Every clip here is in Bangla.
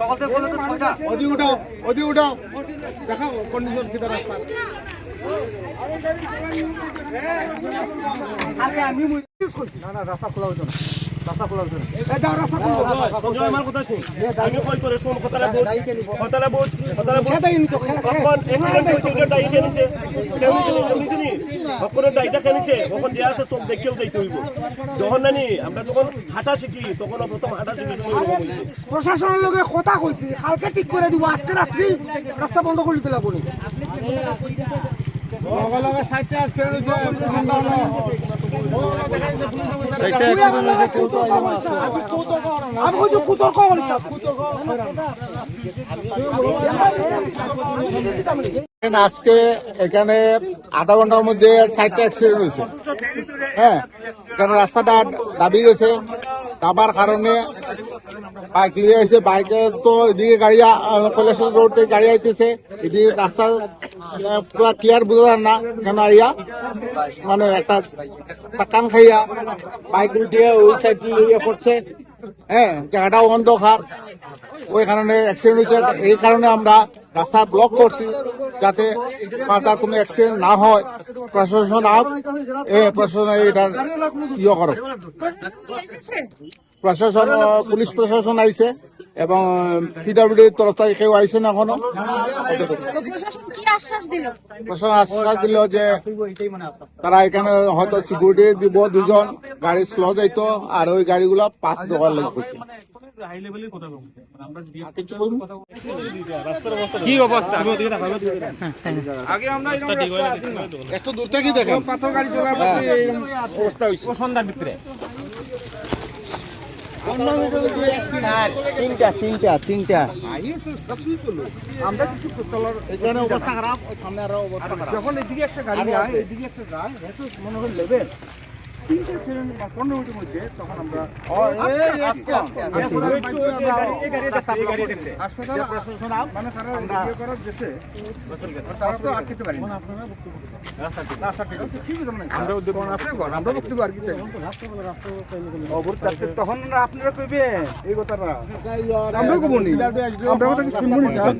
আর দূর থেকে উঠে যাচ্ছ ওদি উঠাও ওদি উঠাও। দেখাও কন্ডিশন কি রাস্তা আগে আমি মুইস কইছি না না রাস্তা খোলা হতো না। রাস্তা খোলা হতো না। এই রাস্তা খোলা আমার কথা শুন। আমি কই করে শুন কথাটা বুঝ কথাটা বুঝ কথাটা বুঝ তখন অ্যাক্সিডেন্ট হয়েছে ওটা ডাই নিছে? কেউ নিছে? নি তখন কেনিছে তখন যে আছে সব দেখেও যাইতে হইব। যখন নানি আমরা যখন হাঁটা শিখি তখন প্রথম হাঁটা শিখি যখন। প্রশাসনের লগে কথা কইছি কালকে ঠিক করে দিব আজকে রাত্রি রাস্তা বন্ধ করে দিতে লাগবো আমি কুতর্ক আজকে এখানে আধা ঘণ্টার মধ্যে চারটা অ্যাক্সিডেন্ট হয়েছে। হ্যাঁ এখানে রাস্তাটা দাবি গেছে। দাবার কারণে বাইক নিয়ে এসে বাইকে তো এদিকে গাড়ি কৈলাস রোড থেকে গাড়ি আইতেছে। এদিকে রাস্তা পুরা ক্লিয়ার বোঝা যায় না। কেন আইয়া মানে একটা কান খাইয়া বাইক উঠিয়ে ওই সাইড দিয়ে পড়ছে। হ্যাঁ জায়গাটাও অন্ধকার। ওই কারণে অ্যাক্সিডেন্ট হয়েছে। এই কারণে আমরা রাস্তা ব্লক করছি যাতে তার কোনো অ্যাক্সিডেন্ট না হয়। প্রশাসন আপ প্রশাসন এটার ইয়ে করো। প্রশাসন, পুলিশ প্রশাসন আইছে এবং পিডাব্লিউডির তরফ থেকে কেউ না এখনও। আশ্বাস দিল। প্রশাসন আশ্বাস দিল যে তারা এখানে হয়তো সিকিউরিটি দিব দুজন গাড়ি স্লো যাইতো আর ওই গাড়িগুলো পাঁচ দেওয়ার লাগে কইছে। কিছু বলুন? একটু দূর থেকে দেখেন। তিনটা তিনটা তিনটা। এখানে অবস্থা খারাপ। সামনে আরও অবস্থা খারাপ। যখন এদিকে একটা গাড়ি যায় এদিকে একটা গাড়ি এত মনে হয় লেভেল তিনটে সেকেন্ড বা পনেরো মধ্যে তখন আমরা আজকে আজকে হাসপাতাল মানে তারা ইয়ে করার দেশে তারা তো আটকেতে পারি ঠিক আছে ঠিক আছে মানে আমরা তখন আপনারা কইবে। এই কথাটা। আমরা কব আমরা কথা কি শুনব নি স্যার?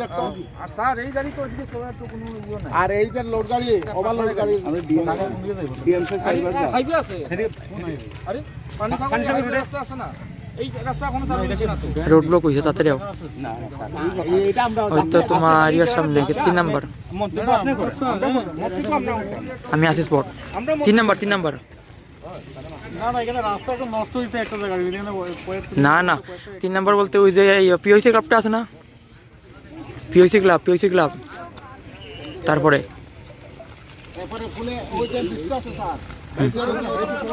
আর স্যার এই গাড়ি করে দিলে তো কোনো ইয়ে আর এই যে লোড গাড়ি ওভারলোড গাড়ি আমি ডিএম ডিএম সাইবার আছে। আরে পানি সাগর রাস্তা আছে না। এই রাস্তা এখনও চালু হয়েছে না তো। রোড ব্লক হয়েছে তাড়াতাড়ি ওই তো তোমার ইয়ার সামনে তিন নাম্বার। আমি আছি স্পট তিন নাম্বার তিন নাম্বার। না না তিন নাম্বার বলতে ওই যে পিওসি ক্লাবটা আছে না? POC club POC club. তারপরে? ¡El cuerpo!